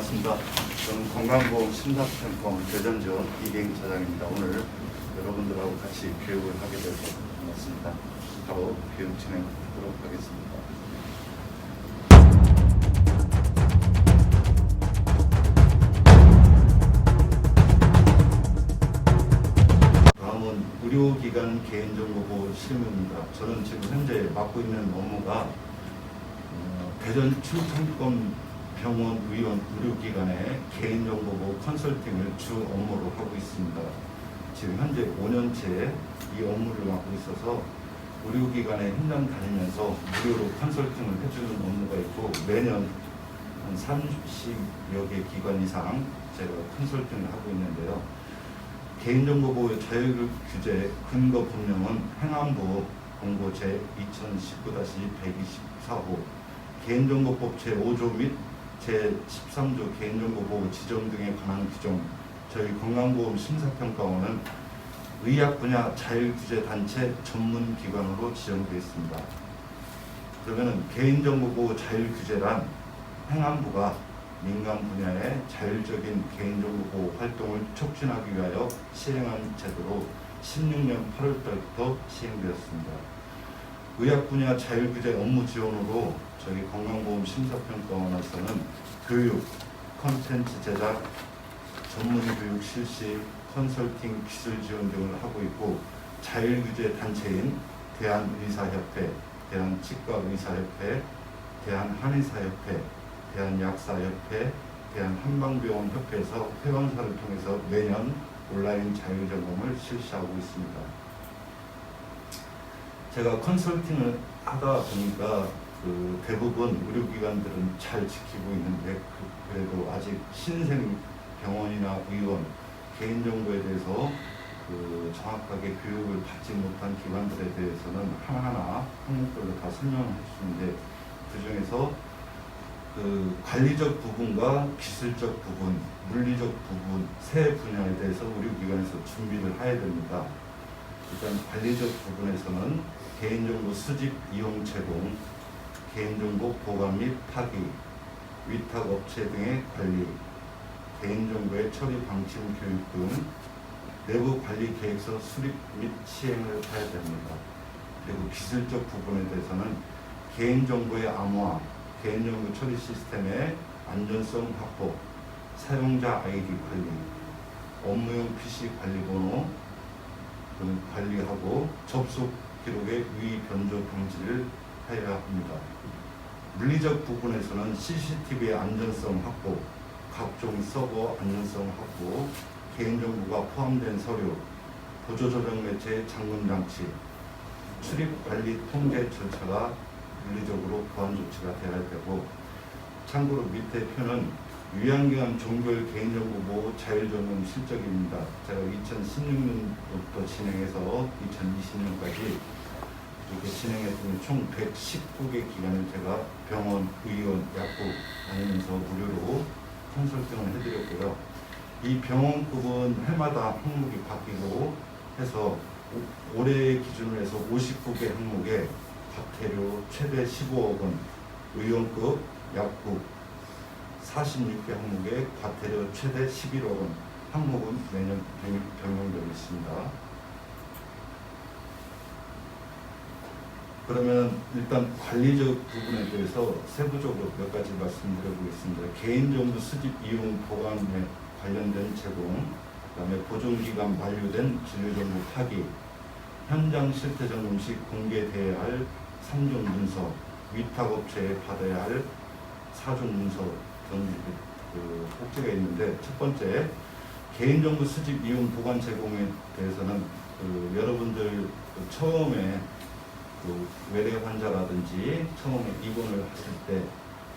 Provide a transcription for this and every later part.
반갑습니다. 저는 건강보험 심사평가원 대전지원 이갱 차장입니다. 오늘 여러분들하고 같이 교육을 하게 돼서 반갑습니다. 바로 교육 진행하도록 하겠습니다. 다음은 의료기관 개인정보보호 실무입니다. 저는 지금 현재 맡고 있는 업무가 어, 대전 충청권 병원 의원 의료기관의 개인정보보호 컨설팅을 주 업무로 하고 있습니다. 지금 현재 5년째 이 업무를 맡고 있어서 의료기관에 현장 다니면서 무료로 컨설팅을 해주는 업무가 있고 매년 한 30여 개 기관 이상 제가 컨설팅을 하고 있는데요. 개인정보보호 자율 규제 근거 법령은 행안부 공고 제 2019-124호 개인정보법 제5조 및 제13조 개인정보보호 지정 등에 관한 규정 저희 건강보험 심사평가원은 의학 분야 자율규제 단체 전문 기관으로 지정되어 있습니다. 그러면은 개인정보보호 자율규제란 행안부가 민간 분야의 자율적인 개인정보보호 활동을 촉진하기 위하여 시행한 제도로 16년 8월달부터 시행되었습니다. 의학 분야 자율규제 업무 지원으로 저희 건강보험 심사평가원에서는 교육, 컨텐츠 제작, 전문 교육 실시, 컨설팅, 기술 지원 등을 하고 있고 자율규제 단체인 대한의사협회, 대한치과의사협회, 대한한의사협회, 대한약사협회, 대한한방병원협회에서 회원사를 통해서 매년 온라인 자율점검을 실시하고 있습니다. 제가 컨설팅을 하다 보니까 그 대부분 의료기관들은 잘 지키고 있는데 그- 그래도 아직 신생 병원이나 의원 개인정보에 대해서 그 정확하게 교육을 받지 못한 기관들에 대해서는 하나하나 항목별로 다 설명을 해주는데 그 중에서 그 관리적 부분과 기술적 부분, 물리적 부분 세 분야에 대해서 의료기관에서 준비를 해야 됩니다. 일단 관리적 부분에서는 개인정보 수집, 이용, 제공, 개인정보 보관 및 파기, 위탁업체 등의 관리, 개인정보의 처리 방침 교육 등 내부 관리 계획서 수립 및 시행을 해야 됩니다. 그리고 기술적 부분에 대해서는 개인정보의 암호화, 개인정보 처리 시스템의 안전성 확보, 사용자 아이디 관리, 업무용 PC 관리 번호 등 관리하고 접속 기록의 유의 변조 방지를 해야 합니다. 물리적 부분에서는 CCTV의 안전성 확보, 각종 서버 안전성 확보, 개인정보가 포함된 서류, 보조조정 매체 잠금 장치, 출입 관리 통제 절차가 물리적으로 보안 조치가 되어야 되고 참고로 밑에 표는 유양기관 종별 개인정보 보호 자율점검 실적입니다. 제가 2016년부터 진행해서 2020년까지 이렇게 진행했더니 총 119개 기관을 제가 병원, 의원, 약국 다니면서 무료로 컨설팅을 해드렸고요. 이 병원급은 해마다 항목이 바뀌고 해서 오- 올해 기준으로 해서 59개 항목에 과태료 최대 15억 원, 의원급, 약국 46개 항목에 과태료 최대 11억 원, 항목은 매년 변- 변경되고 있습니다. 그러면 일단 관리적 부분에 대해서 세부적으로 몇 가지 말씀드려보겠습니다. 개인정보 수집, 이용, 보관에 관련된 제공, 그다음에 보존기간 만료된 진료정보 파기, 현장 실태 점검 시 공개돼야 할 3종 문서, 위탁업체에 받아야 할 4종 문서 등 그 꼭지가 있는데 첫 번째 개인정보 수집, 이용, 보관 제공에 대해서는 그 여러분들 그 처음에 그 외래 환자라든지 처음에 입원을 했을 때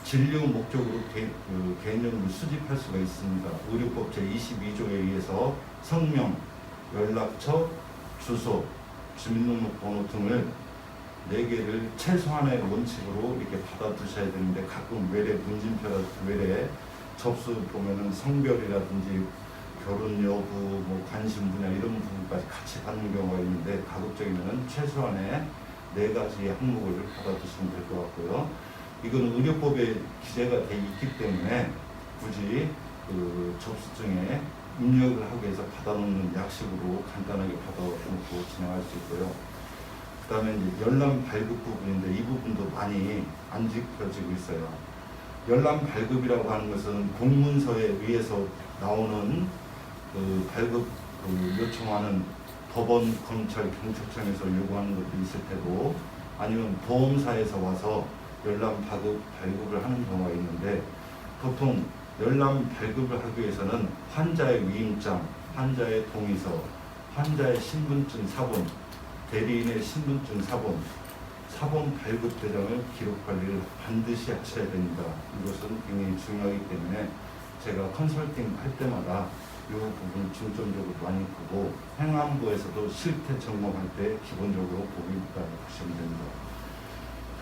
진료 목적으로 개, 그 개인정보를 수집할 수가 있습니다. 의료법 제22조에 의해서 성명, 연락처, 주소, 주민등록번호 등을 네 개를 최소한의 원칙으로 이렇게 받아두셔야 되는데 가끔 외래 문진표라든지 외래 접수 보면은 성별이라든지 결혼 여부, 뭐 관심 분야 이런 부분까지 같이 받는 경우가 있는데 가급적이면 최소한의 네 가지 항목을 받아두시면 될 것 같고요. 이건 의료법에 기재가 돼 있기 때문에 굳이 그 접수증에 입력을 하기 위해서 받아놓는 약식으로 간단하게 받아놓고 진행할 수 있고요. 그 다음에 열람 발급 부분인데 이 부분도 많이 안 지켜지고 있어요. 열람 발급이라고 하는 것은 공문서에 의해서 나오는 그 발급 그 요청하는 법원, 검찰, 경찰청에서 요구하는 것도 있을 테고 아니면 보험사에서 와서 열람 발급, 발급을 하는 경우가 있는데 보통 열람 발급을 하기 위해서는 환자의 위임장, 환자의 동의서, 환자의 신분증 사본, 대리인의 신분증 사본, 사본 발급 대장을 기록 관리를 반드시 하셔야 됩니다. 이것은 굉장히 중요하기 때문에 제가 컨설팅 할 때마다 이 부분 중점적으로 많이 보고 행안부에서도 실태 점검할 때 기본적으로 보고 있다고 보시면 됩니다.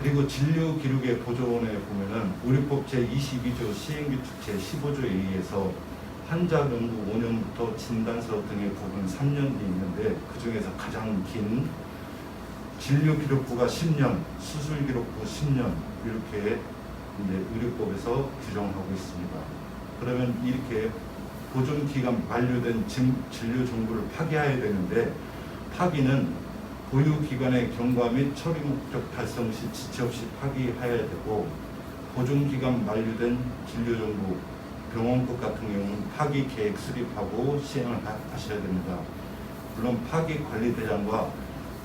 그리고 진료 기록의 보조원에 보면은 의료법 제22조 시행규칙 제15조에 의해서 환자 명부 5년부터 진단서 등의 부분 3년이 있는데 그 중에서 가장 긴 진료 기록부가 10년, 수술 기록부 10년 이렇게 이제 의료법에서 규정하고 있습니다. 그러면 이렇게 보존 기간 만료된 진- 진료 정보를 파기해야 되는데 파기는 보유 기간의 경과 및 처리 목적 달성 시 지체 없이 파기해야 되고 보존 기간 만료된 진료 정보 병원급 같은 경우는 파기 계획 수립하고 시행을 하- 하셔야 됩니다. 물론 파기 관리 대장과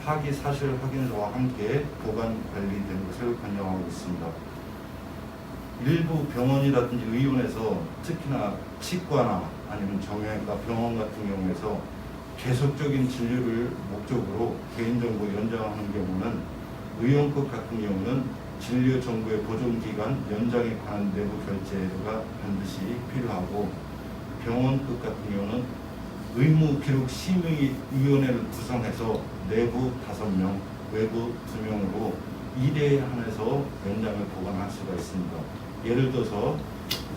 파기 사실 확인서와 함께 보관 관리된 것을 권장하고 있습니다. 일부 병원이라든지 의원에서 특히나 치과나 아니면 정형외과 병원 같은 경우에서 계속적인 진료를 목적으로 개인정보 연장하는 경우는 의원급 같은 경우는 진료 정보의 보존 기간 연장에 관한 내부 결제가 반드시 필요하고 병원급 같은 경우는 의무 기록 심의위원회를 구성해서 내부 다섯 명, 외부 두 명으로 일에 한해서 연장을 보관할 수가 있습니다. 예를 들어서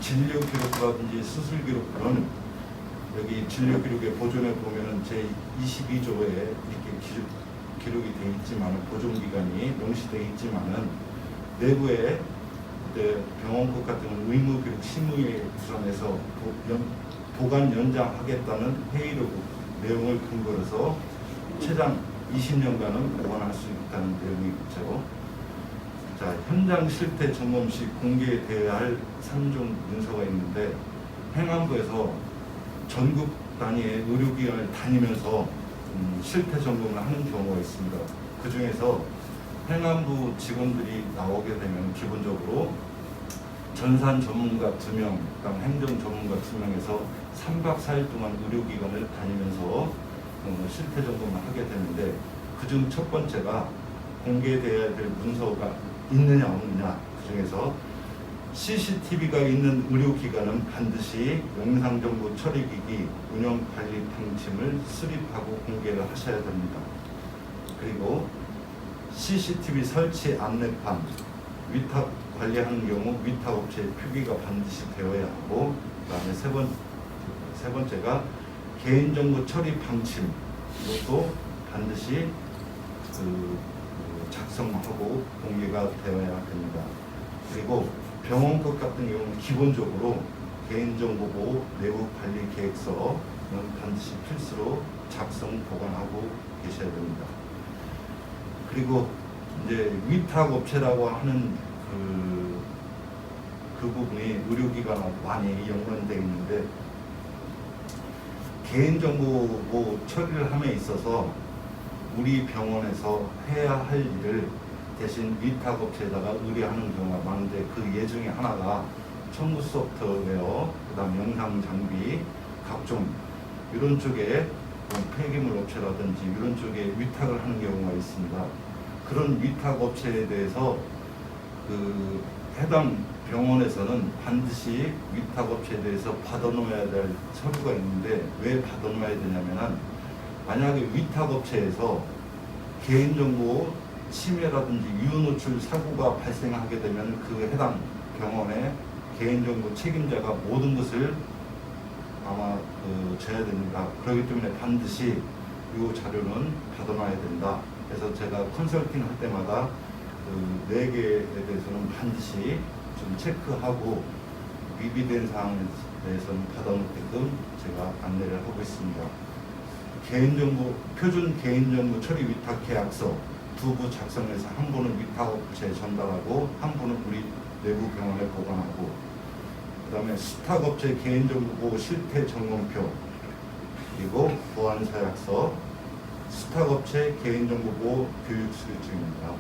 진료 기록이라든지 수술 기록은 여기 진료 기록의 보존에 보면은 제 22조에 이렇게 기록, 기록이 되어 있지만은 보존 기간이 명시되어 있지만은 내부에 병원국 같은 경우는 의무 기록 심의에 연, 보관 연장하겠다는 회의록 내용을 근거로 해서 최장 20년간은 보관할 수 있다는 내용이 있죠. 자, 현장 실태 점검 시 공개되어야 할 3종 문서가 있는데 행안부에서 전국 단위의 의료기관을 다니면서 음, 실태 점검을 하는 경우가 있습니다. 그 중에서 행안부 직원들이 나오게 되면 기본적으로 전산 전문가 두 명, 그다음 행정 전문가 두 명에서 3박 4일 동안 의료기관을 다니면서 어, 실태 점검을 하게 되는데 그중 첫 번째가 공개되어야 될 문서가 있느냐 없느냐 그 중에서 CCTV가 있는 의료기관은 반드시 영상정보 처리기기 운영관리 방침을 수립하고 공개를 하셔야 됩니다. 그리고 CCTV 설치 안내판 위탁 관리하는 경우 위탁 업체의 표기가 반드시 되어야 하고 그 다음에 세 번 세 번째가 개인정보 처리 방침 이것도 반드시 그, 그 작성하고 공개가 되어야 됩니다. 그리고 병원급 같은 경우는 기본적으로 개인정보보호 내부 관리 계획서는 반드시 필수로 작성 보관하고 계셔야 됩니다. 그리고 이제 위탁 업체라고 하는 그, 그 부분이 의료기관하고 많이 연관되어 있는데 개인정보 처리를 함에 있어서 우리 병원에서 해야 할 일을 대신 위탁업체에다가 의뢰하는 경우가 많은데 그 예중에 하나가 청구 소프트웨어, 그 다음 영상 장비, 각종 이런 쪽에 뭐 폐기물 업체라든지 이런 쪽에 위탁을 하는 경우가 있습니다. 그런 위탁 업체에 대해서 그 해당 병원에서는 반드시 위탁 업체에 대해서 받아놓아야 될 서류가 있는데 왜 받아놓아야 되냐면은 만약에 위탁 업체에서 개인정보 침해라든지 유효노출 사고가 발생하게 되면 그 해당 병원의 개인정보 책임자가 모든 것을 아마 그 져야 됩니다. 그렇기 때문에 반드시 이 자료는 받아놔야 된다. 그래서 제가 컨설팅 할 때마다 그네 개에 대해서는 반드시 좀 체크하고 미비된 사항에 대해서는 받아놓게끔 제가 안내를 하고 있습니다. 개인정보 표준 개인정보 처리 위탁 계약서 두 부 작성해서 한 부는 위탁업체에 전달하고 한 부는 우리 내부 병원에 보관하고 그 다음에 수탁업체 개인정보 보호 실태 점검표 그리고 보안 서약서 수탁업체 개인정보 보호 교육 수료증입니다.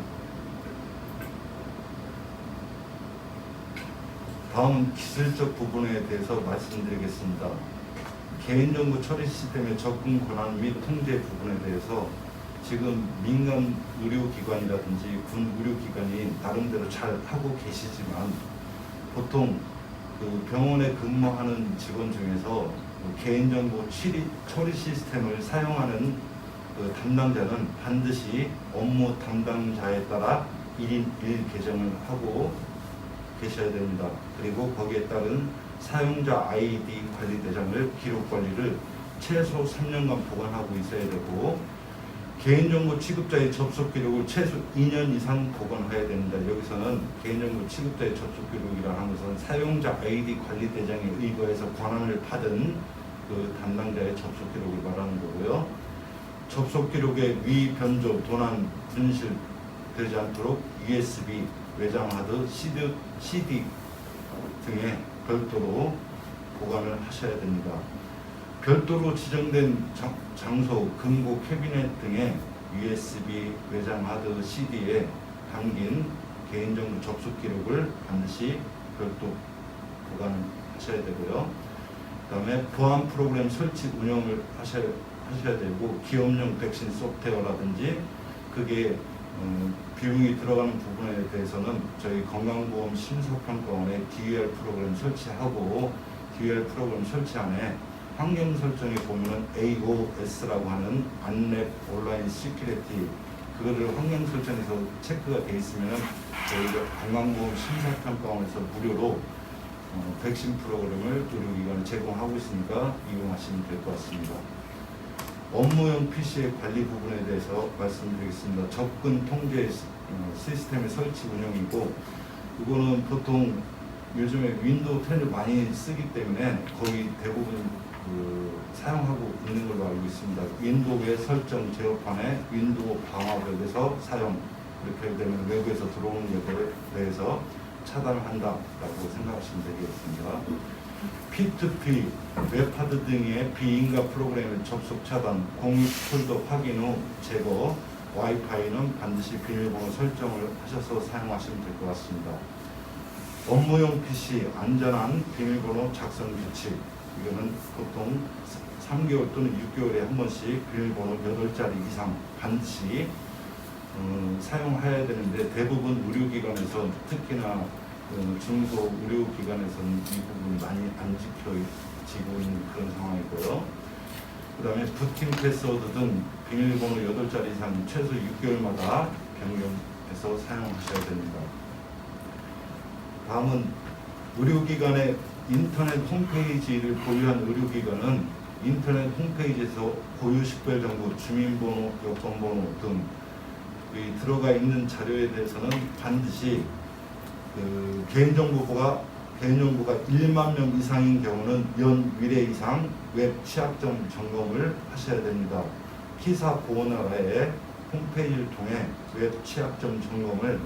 다음 기술적 부분에 대해서 말씀드리겠습니다. 개인정보 처리 시스템의 접근 권한 및 통제 부분에 대해서 지금 민간 의료기관이라든지 군 의료기관이 나름대로 잘 하고 계시지만 보통 그 병원에 근무하는 직원 중에서 그 개인정보 처리, 처리 시스템을 사용하는 그 담당자는 반드시 업무 담당자에 따라 1인 1 계정을 하고 계셔야 됩니다. 그리고 거기에 따른 사용자 아이디 관리 대장을 기록 관리를 최소 3년간 보관하고 있어야 되고 개인정보 취급자의 접속 기록을 최소 2년 이상 보관해야 됩니다. 여기서는 개인정보 취급자의 접속 기록이라는 것은 사용자 아이디 관리 대장에 의거해서 권한을 받은 그 담당자의 접속 기록을 말하는 거고요. 접속 기록의 위 변조, 도난, 분실 되지 않도록 USB, 외장하드, CD, CD 등에 별도로 보관을 하셔야 됩니다. 별도로 지정된 장, 장소, 금고, 캐비넷 등의 USB, 외장 하드, CD에 담긴 개인정보 접속 기록을 반드시 별도 보관하셔야 되고요. 그 다음에 보안 프로그램 설치 운영을 하셔야, 하셔야 되고 기업용 백신 소프트웨어라든지 그게 음, 비용이 들어가는 부분에 대해서는 저희 건강보험 심사평가원에 DUR 프로그램 설치하고 DUR 프로그램 설치 안에 환경 설정에 보면은 AOS라고 하는 안랩 온라인 시큐리티 그거를 환경 설정에서 체크가 돼 있으면은 저희가 건강보험 심사평가원에서 무료로 어, 백신 프로그램을 의료기관에 제공하고 있으니까 이용하시면 될 것 같습니다. 업무용 PC의 관리 부분에 대해서 말씀드리겠습니다. 접근 통제 시- 어, 시스템의 설치 운영이고 이거는 보통 요즘에 윈도우 10을 많이 쓰기 때문에 거의 대부분 그 사용하고 있는 걸로 알고 있습니다. 윈도우의 설정 제어판에 윈도우 방화벽에서 사용 이렇게 되면 외부에서 들어오는 것에 대해서 차단을 한다라고 생각하시면 되겠습니다. P2P, 웹하드 등의 비인가 프로그램의 접속 차단, 공유 폴더 확인 후 제거, 와이파이는 반드시 비밀번호 설정을 하셔서 사용하시면 될 것 같습니다. 업무용 PC 안전한 비밀번호 작성 규칙 이거는 보통 3개월 또는 6개월에 한 번씩 비밀번호 8자리 이상 반드시 어, 사용해야 되는데 대부분 의료기관에서 특히나 어, 중소 의료기관에서는 이 부분이 많이 안 지켜지고 있는 그런 상황이고요. 그 다음에 부팅 패스워드 등 비밀번호 8자리 이상 최소 6개월마다 변경해서 사용하셔야 됩니다. 다음은 의료기관의 인터넷 홈페이지를 보유한 의료기관은 인터넷 홈페이지에서 고유 식별 정보, 주민번호, 여권번호 등이 들어가 있는 자료에 대해서는 반드시 그 개인정보가 개인정보가 1만 명 이상인 경우는 연 1회 이상 웹 취약점 점검을 하셔야 됩니다. 키사 보호나라의 홈페이지를 통해 웹 취약점 점검을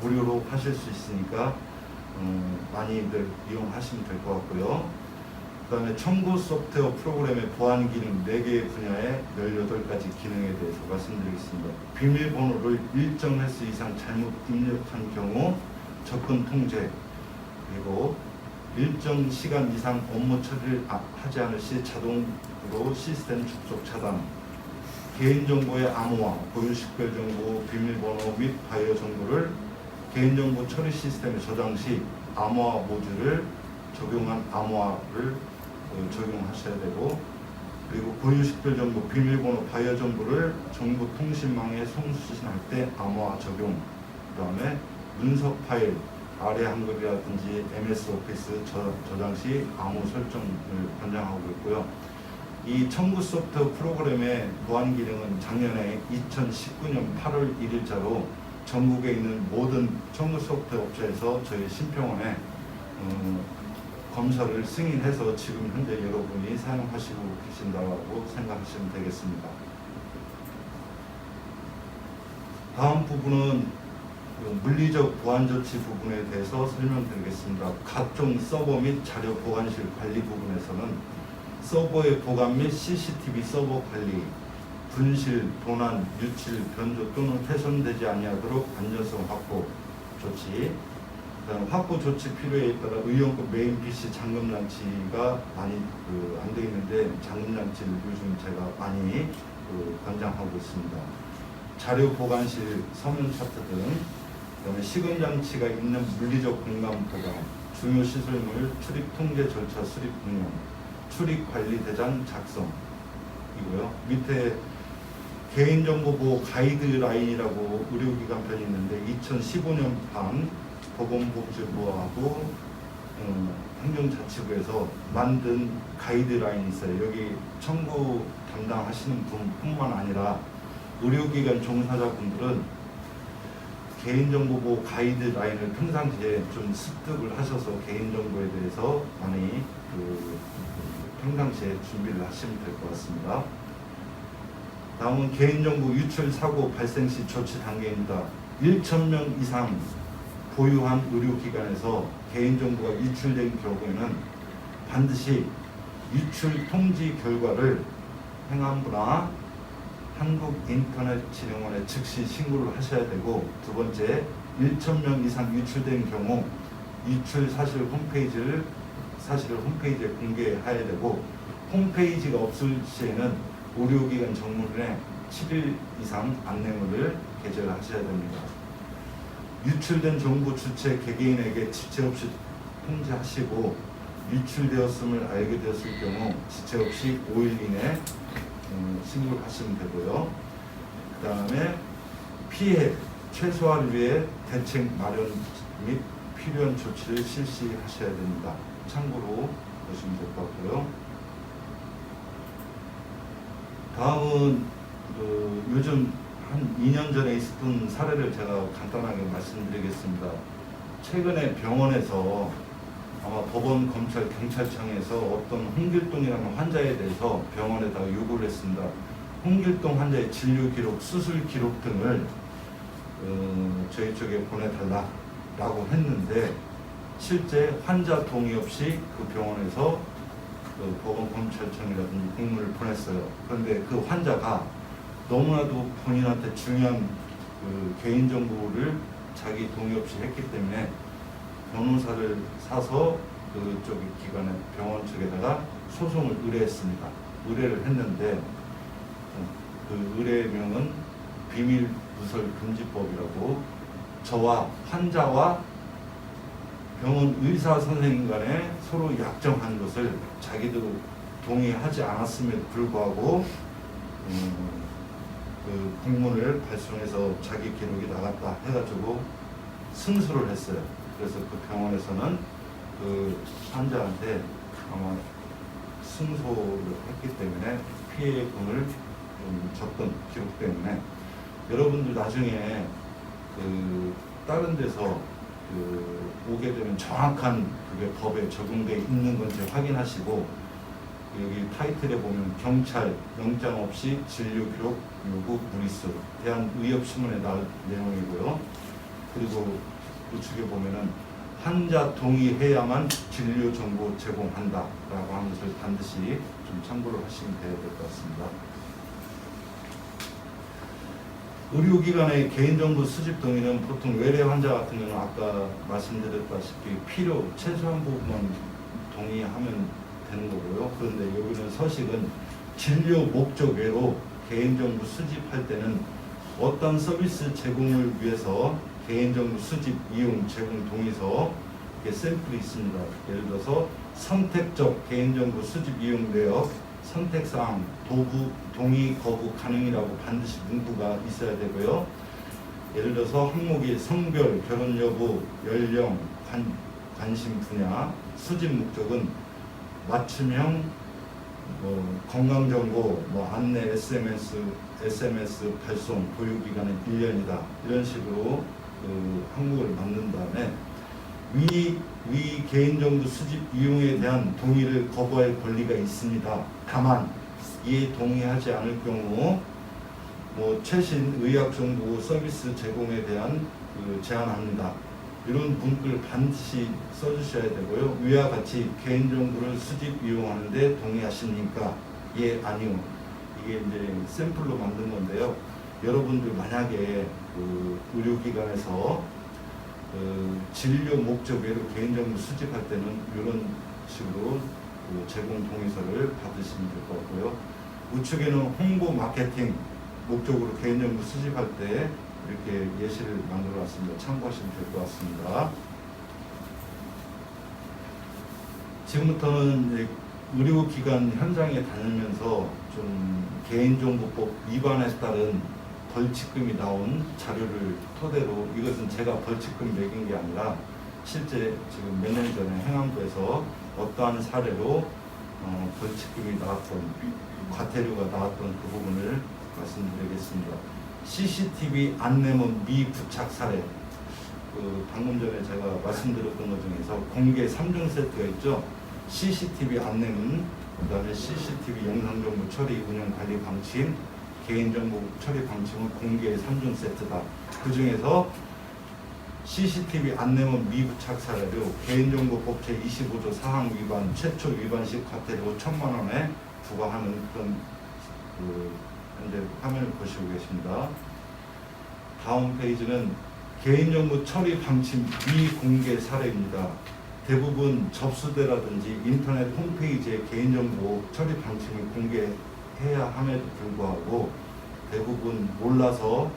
무료로 하실 수 있으니까 음, 많이들 이용하시면 될 것 같고요. 그 다음에 첨부 소프트웨어 프로그램의 보안 기능 4개 분야의 18가지 기능에 대해서 말씀드리겠습니다. 비밀번호를 일정 횟수 이상 잘못 입력한 경우 접근 통제 그리고 일정 시간 이상 업무 처리를 아- 하지 않을 시 자동으로 시스템 접속 차단 개인정보의 암호화, 고유식별 정보, 비밀번호 및 바이오 정보를 개인정보 처리 시스템에 저장 시 암호화 모듈을 적용한 암호화를 어, 적용하셔야 되고 그리고 고유식별 정보, 비밀번호, 바이오 정보를 정보 통신망에 송수신할 때 암호화 적용 그다음에 문서 파일 아래 한글이라든지 MS 오피스 저, 저장 시 암호 설정을 권장하고 있고요. 이 첨부 소프트웨어 프로그램의 보안 기능은 작년에 2019년 8월 1일자로 전국에 있는 모든 첨부 소프트웨어 업체에서 저희 신평원에 어, 검사를 승인해서 지금 현재 여러분이 사용하시고 계신다고 생각하시면 되겠습니다. 다음 부분은 그 물리적 보안 조치 부분에 대해서 설명드리겠습니다. 각종 서버 및 자료 보관실 관리 부분에서는 서버의 보관 및 CCTV 서버 관리, 분실, 도난, 유출, 변조 또는 훼손되지 아니하도록 안전성 확보 조치, 그다음 확보 조치 필요에 따라 의용급 메인 PC 잠금 장치가 많이 그, 안 되어 있는데 잠금 장치를 요즘 제가 많이 그, 권장하고 있습니다. 자료 보관실, 서면 차트 등 그다음에 시금 장치가 있는 물리적 공간 보관, 중요 시설물 출입 통제 절차 수립 운영, 출입 관리 대장 작성 이고요. 밑에 개인정보보호 가이드라인이라고 의료기관 편이 있는데 2015년 판 보건복지부하고 음, 행정자치부에서 만든 가이드라인이 있어요. 여기 청구 담당하시는 분뿐만 아니라 의료기관 종사자분들은 개인정보보호 가이드라인을 평상시에 좀 습득을 하셔서 개인정보에 대해서 많이 그 평상시에 준비를 하시면 될 것 같습니다. 다음은 개인정보 유출 사고 발생 시 조치 단계입니다. 1,000명 이상 보유한 의료기관에서 개인정보가 유출된 경우에는 반드시 유출 통지 결과를 행안부나 한국인터넷진흥원에 즉시 신고를 하셔야 되고 두 번째 1,000명 이상 유출된 경우 유출 사실 홈페이지를 사실을 홈페이지에 공개해야 되고 홈페이지가 없을 시에는 의료기관 정문에 7일 이상 안내문을 게재하셔야 됩니다. 유출된 정보 주체 개개인에게 지체 없이 통지하시고 유출되었음을 알게 되었을 경우 지체 없이 5일 이내 음, 신고를 하시면 되고요. 그 다음에 피해 최소화를 위해 대책 마련 및 필요한 조치를 실시하셔야 됩니다. 참고로 보시면 될 것 같고요. 다음은 그 요즘 한 2년 전에 있었던 사례를 제가 간단하게 말씀드리겠습니다. 최근에 병원에서 아마 법원, 검찰, 경찰청에서 어떤 홍길동이라는 환자에 대해서 병원에다가 요구를 했습니다. 홍길동 환자의 진료 기록, 수술 기록 등을 어, 저희 쪽에 보내달라라고 했는데 실제 환자 동의 없이 그 병원에서 그 법원, 검찰청이라든지 공문을 보냈어요. 그런데 그 환자가 너무나도 본인한테 중요한 그 개인정보를 자기 동의 없이 했기 때문에 변호사를 사서 그쪽 기관에 병원 측에다가 소송을 의뢰했습니다. 의뢰를 했는데 그 의뢰명은 비밀 누설 금지법이라고 저와 환자와 병원 의사 선생님 간에 서로 약정한 것을 자기도 동의하지 않았음에도 불구하고 음, 그 공문을 발송해서 자기 기록이 나갔다 해가지고 승소를 했어요. 그래서 그 병원에서는 그 환자한테 아마 승소를 했기 때문에 피해금을 좀 줬던 기록 때문에 여러분들 나중에 그 다른 데서 그 오게 되면 정확한 그게 법에 적용돼 있는 건지 확인하시고 여기 타이틀에 보면 경찰 영장 없이 진료 기록 요구 무리수 대한 의협 신문에 나올 내용이고요. 그리고 우측에 보면은 환자 동의해야만 진료 정보 제공한다라고 하는 것을 반드시 좀 참고를 하시면 될 것 같습니다. 의료기관의 개인정보 수집 동의는 보통 외래 환자 같은 경우는 아까 말씀드렸다시피 필요 최소한 부분만 동의하면 되는 거고요. 그런데 여기는 서식은 진료 목적 외로 개인정보 수집할 때는 어떤 서비스 제공을 위해서 개인정보 수집, 이용, 제공 동의서 샘플이 있습니다. 예를 들어서 선택적 개인정보 수집 이용 내역, 선택사항, 도구, 동의, 거부 가능이라고 반드시 문구가 있어야 되고요. 예를 들어서 항목이 성별, 결혼 여부, 연령, 관, 관심 분야, 수집 목적은 맞춤형 뭐 건강 정보, 뭐 안내, SMS, SMS 발송, 보유 기간은 1년이다. 이런 식으로 그 항목을 만든 다음에 위, 위 개인정보 수집 이용에 대한 동의를 거부할 권리가 있습니다. 다만 이에 동의하지 않을 경우 뭐 최신 의학 정보 서비스 제공에 대한 그 제한합니다. 이런 문구를 반드시 써주셔야 되고요. 위와 같이 개인정보를 수집 이용하는데 동의하십니까? 예, 아니요. 이게 이제 샘플로 만든 건데요. 여러분들 만약에 그 의료기관에서 그 진료 목적 외로 개인정보 수집할 때는 이런 식으로 그 제공 동의서를 받으시면 될 것 같고요. 우측에는 홍보 마케팅 목적으로 개인정보 수집할 때 이렇게 예시를 만들어 놨습니다. 참고하시면 될 것 같습니다. 지금부터는 의료기관 현장에 다니면서 좀 개인정보법 위반에 따른 벌칙금이 나온 자료를 토대로 이것은 제가 벌칙금 매긴 게 아니라 실제 지금 몇 년 전에 행안부에서 어떠한 사례로 어, 벌칙금이 나왔던 과태료가 나왔던 그 부분을 말씀드리겠습니다. CCTV 안내문 미부착 사례 그 방금 전에 제가 말씀드렸던 것 중에서 공개 3종 세트가 있죠. CCTV 안내문, 그 다음에 CCTV 영상 정보 처리 운영 관리 방침, 개인정보 처리 방침은 공개 3종 세트다. 그 중에서 CCTV 안내문 미부착 사례로 개인정보법 제25조 사항 위반 최초 위반 시 과태료 1천만 원에 부과하는 그런 그 현재 화면을 보시고 계십니다. 다음 페이지는 개인정보 처리 방침 미공개 사례입니다. 대부분 접수대라든지 인터넷 홈페이지에 개인정보 처리 방침을 공개 해야 함에도 불구하고 대부분 몰라서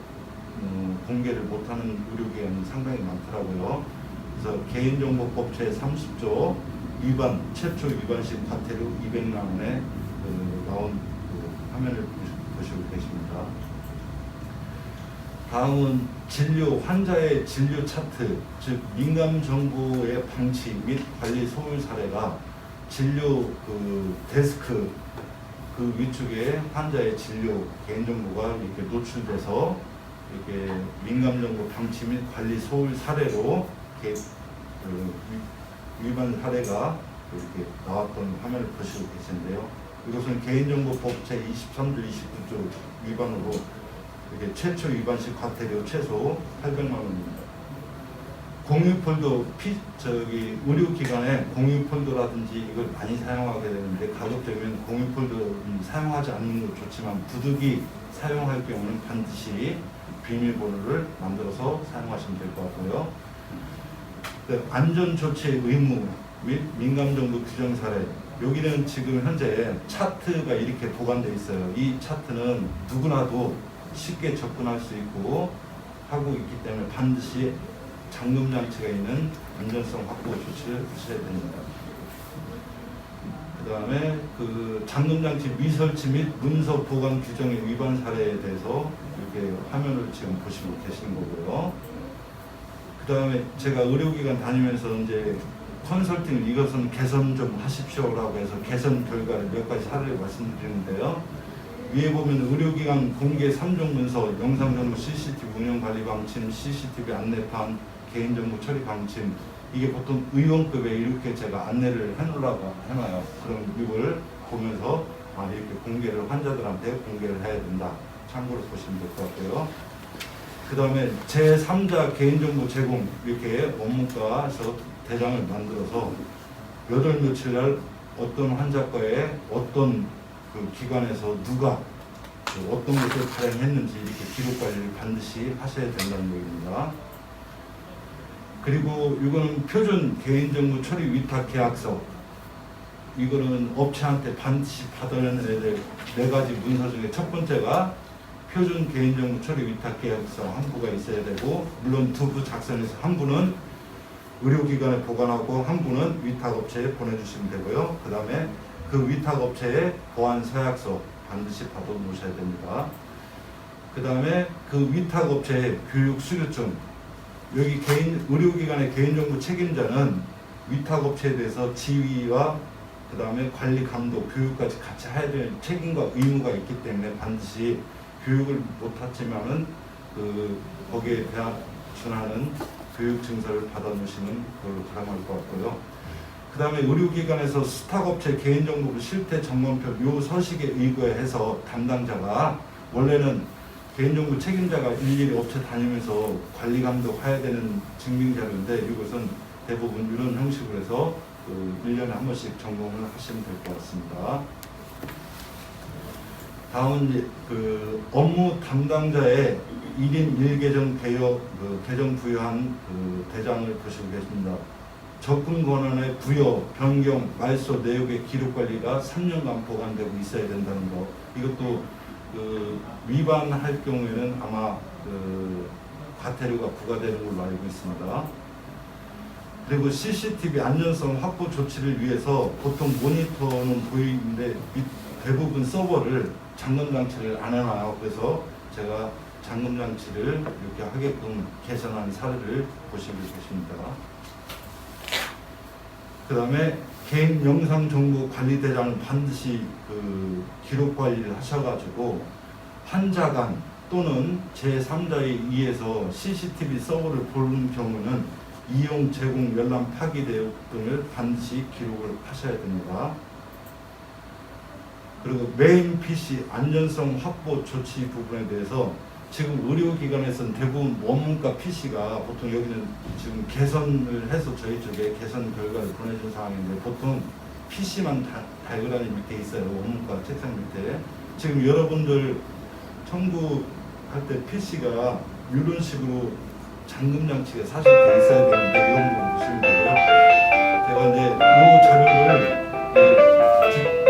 음, 공개를 못하는 의료기관이 상당히 많더라고요. 그래서 개인정보법 제30조 위반 최초 위반 시 과태료 200만 원에 그 나온 그 화면을 보시- 보시고 계십니다. 다음은 진료 환자의 진료 차트, 즉 민감 정보의 방치 및 관리 소홀 사례가 진료 그 데스크 그 위쪽에 환자의 진료 개인 정보가 이렇게 노출돼서 이렇게 민감 정보 방치 및 관리 소홀 사례로 이렇게 그 위- 위반 사례가 이렇게 나왔던 화면을 보시고 계신데요. 이것은 개인정보법 제23조 29조 위반으로 이게 최초 위반 시 과태료 최소 800만 원입니다. 공유 폴더 피 저기 의료 기관에 공유 폴더라든지 이걸 많이 사용하게 되는데 가급적이면 공유 폴더 음, 사용하지 않는 것 좋지만 부득이 사용할 경우는 반드시 비밀번호를 만들어서 사용하시면 될 것 같고요. 그 안전 조치 의무 및 민감 정보 규정 사례 여기는 지금 현재 차트가 이렇게 보관되어 있어요. 이 차트는 누구나도 쉽게 접근할 수 있고 하고 있기 때문에 반드시 잠금 장치가 있는 안전성 확보 조치를 하셔야 됩니다. 그 다음에 그 잠금 장치 미설치 및 문서 보관 규정의 위반 사례에 대해서 이렇게 화면을 지금 보시고 계시는 거고요. 그 다음에 제가 의료기관 다니면서 이제 컨설팅을 이것은 개선 좀 하십시오라고 해서 개선 결과를 몇 가지 사례를 말씀드리는데요. 위에 보면 의료기관 공개 3종 문서, 영상정보 CCTV 운영관리 방침, CCTV 안내판, 개인정보 처리 방침 이게 보통 의원급에 이렇게 제가 안내를 해놓으라고 해놔요. 그럼 이걸 보면서 아 이렇게 공개를 환자들한테 공개를 해야 된다. 참고로 보시면 될 것 같고요. 그 다음에 제3자 개인정보 제공 이렇게 원문과에서 대장을 만들어서 몇월 며칠 날 어떤 환자 거에 어떤 그 기관에서 누가 그 어떤 것을 발행했는지 이렇게 기록 관리를 반드시 하셔야 된다는 얘기입니다. 그리고 이거는 표준 개인정보 처리 위탁 계약서 이거는 업체한테 반드시 받아내야 될 네 가지 문서 중에 첫 번째가 표준 개인정보 처리 위탁 계약서 한 부가 있어야 되고 물론 두 부 작성해서 한 부는 의료기관에 보관하고 한 부는 위탁업체에 보내주시면 되고요. 그 다음에 그 위탁업체의 보안 서약서 반드시 받아 놓으셔야 됩니다. 그 다음에 그 위탁업체의 교육 수료증 여기 개인 의료기관의 개인정보 책임자는 위탁업체에 대해서 지위와 그 다음에 관리 감독 교육까지 같이 해야 될 책임과 의무가 있기 때문에 반드시 교육을 못했지만은 그 거기에 대한 준하는 교육 증서를 받아 놓으시는 걸로 가능할 것 같고요. 그 다음에 의료기관에서 수탁업체 개인정보 실태 점검표 요 서식에 의거해서 담당자가 원래는 개인정보 책임자가 일일이 업체 다니면서 관리 감독해야 되는 증빙자료인데 이것은 대부분 이런 형식으로 해서 그 1년에 한 번씩 점검을 하시면 될 것 같습니다. 다음은 그 업무 담당자의 1인 1계정 개혁 그 계정 부여한 그 대장을 보시고 계십니다. 접근 권한의 부여, 변경, 말소 내역의 기록 관리가 3년간 보관되고 있어야 된다는 거. 이것도 그 위반할 경우에는 아마 그 과태료가 부과되는 걸로 알고 있습니다. 그리고 CCTV 안전성 확보 조치를 위해서 보통 모니터는 보이는데 이 대부분 서버를 잠금 장치를 안 해놔요. 그래서 제가 잠금 장치를 이렇게 하게끔 개선한 사례를 보시고 계십니다. 그 다음에 개인 영상 정보 관리 대장은 반드시 그 기록 관리를 하셔가지고 환자 간 또는 제3자에 의해서 CCTV 서버를 보는 경우는 이용, 제공, 열람, 파기 내역 등을 반드시 기록을 하셔야 됩니다. 그리고 메인 PC 안전성 확보 조치 부분에 대해서 지금 의료기관에서는 대부분 원문과 PC가 보통 여기는 지금 개선을 해서 저희 쪽에 개선 결과를 보내준 상황인데 보통 PC만 다, 달그라니 밑에 있어요. 원문과 책상 밑에. 지금 여러분들 청구할 때 PC가 이런 식으로 잠금 장치가 사실 돼 있어야 되는데 이런 거 보시면 되고요. 제가 이제 이 자료를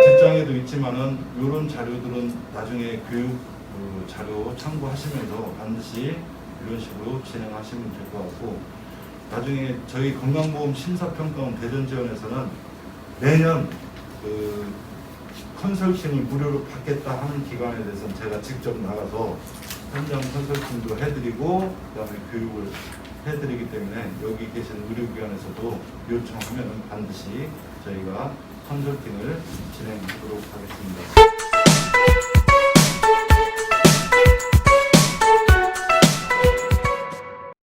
직장에도 있지만은 이런 자료들은 나중에 교육 그 자료 참고하시면서 반드시 이런 식으로 진행하시면 될 것 같고 나중에 저희 건강보험 심사평가원 대전지원에서는 매년 그 컨설팅을 무료로 받겠다 하는 기관에 대해서는 제가 직접 나가서 현장 컨설팅도 해드리고 그다음에 교육을 해드리기 때문에 여기 계신 의료기관에서도 요청하면 반드시 저희가 컨설팅을 진행하도록 하겠습니다.